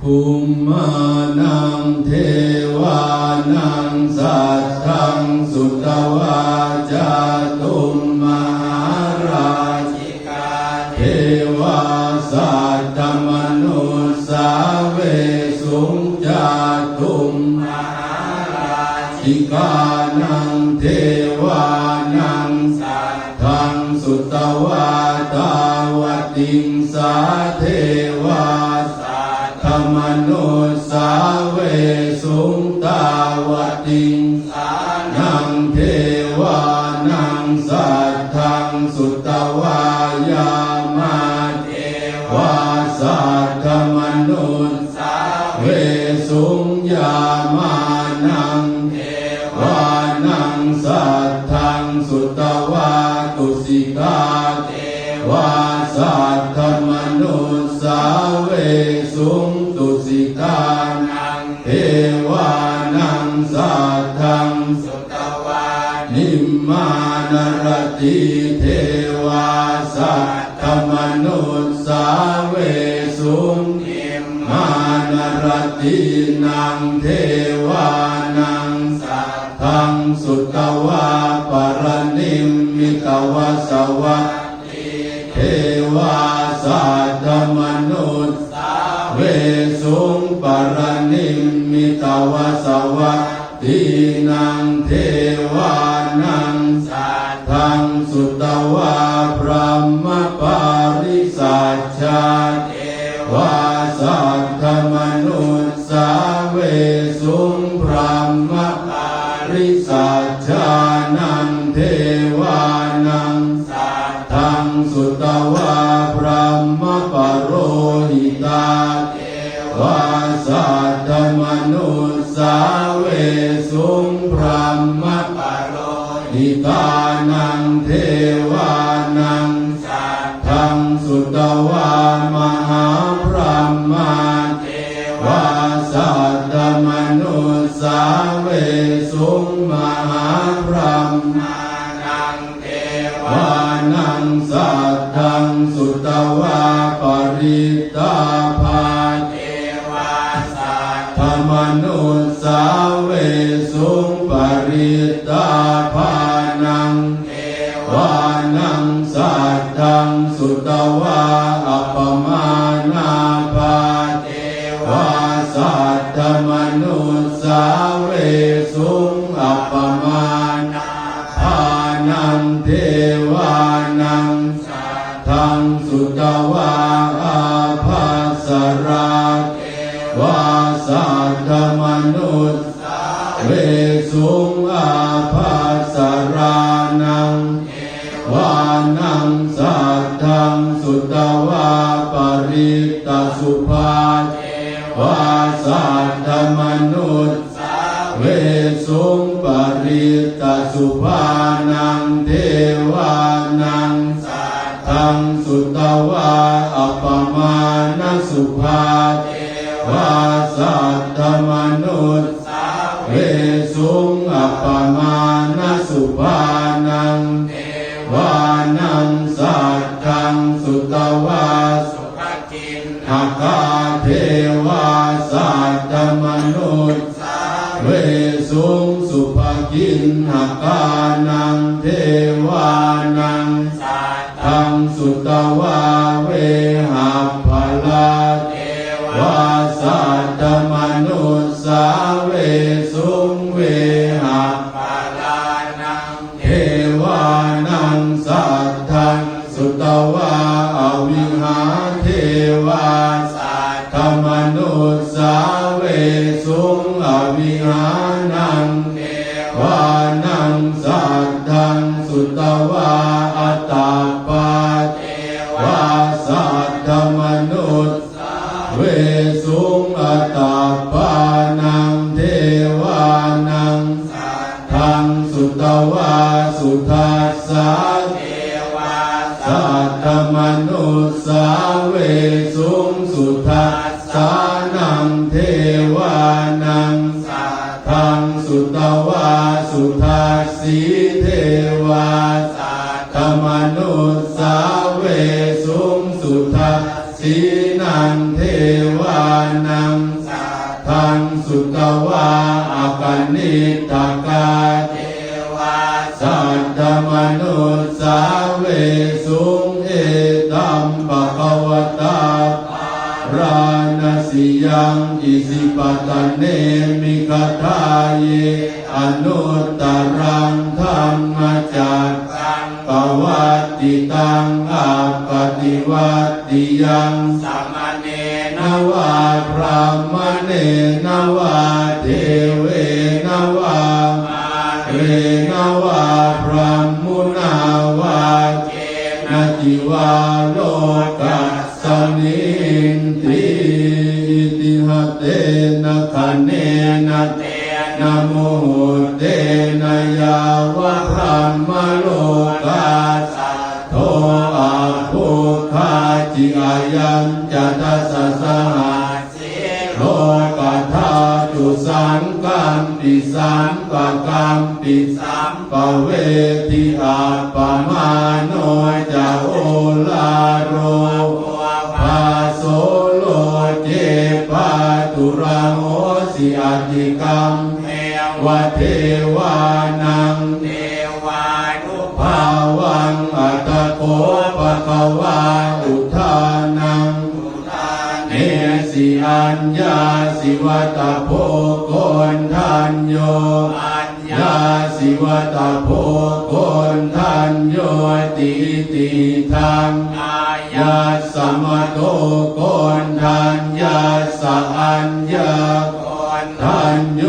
ภูมิมานังเทวานังสัทธังสุตวาจาตุมมหาราชิกาเทวาสัตตมนุสาเวสุงจาตุมมหาราชิกานังเทวานังสัทธังสุตวาตาวติงสาเทวาส ทธมนุสาเวสุงตาวติงสานังเทวานังสัทธังสุตวายา ทธังสุตวานิมมานรติเทวาสัทธมนุสาเวสุงนิมมานรตินังเทวานังสัทธังสุตวาปรนิมมิตวสวะเทวาสัตตมนุษย์เวสุงปรนิมมิตวสวะ นังเทวานังสัตทังสุตวาพระมปาริสัชชาเทวาสัตตมนุษย์สาเวสุงพระมปาริสัชชานังเทวานังทังสุตวาพระมปโรหิตาเทวา หิตานังเทวานังสัตทังสุตวามหาพระมาเทวาสัตตมนุสาเวสุงมหาพระมานังเทวานังสัตทังสุตวาปริตาภาเทวาสัตธมนุสาเวสุงปริตาภาน วานังสัตทังสุตวาอัปมานาภาเทวาสัตธมนุสาเวสุงอัปมานาภานังเทวานังสัตทังสุตวาอาภาสราเทวาสัตธ วาสัตธมนุษย์เวสุงปริตสุภานังเทวานังสัตทังสุตวาอัปปมาณสุภาเทวาสัตธมนุษย์เวสุงอัปปมาณสุภานังวานังสัตทังสุตวาสุภกินหากา ทังสุตวาเวหาภลาเทวาสัตตมนุษย์สาเวสุงเวหาภลานังเทวานังสัตทังสุตวาอวิหาเทวาสัตตมนุสาเวสุงอวิหานังเทวานังสัตทังสุตวา นนิตกาเทวาสัตตมนุษย์สาเวสุงเอตัมปะคะวตาราณสิยังอิสิปตะเนมิกทาเยอนุตตรังธรรมจักกังปวัตติตังอาปฏิวัตติยังสัมเนนวาพระมเนนวาเทเว นวามาเรนวาพระมุนาวาเกนจิวาโลกัสสนินติติหะเตนะคะเนนะเตนะโมเตนะยาวะพระมโลกัสสโทอาภุคาจิอายัญจะตัสสะหัสิโลกัทธาตุสังกัมปิสัมปะกัมปิสัมปะเวทิอาปะมาโนจะโอลาโรภาโสโลเจปาตุระโหสิอาติกรรมเทวเทวานังเทวานุภาวังอัตโกปะคะวาอุทานังเน สิอัญญาสิวัตโพโกนทันโยอัญญาสิวัตโพโกนทันโยติติทังอายาสมโตโกนทันยาสัญญาโกนทันโย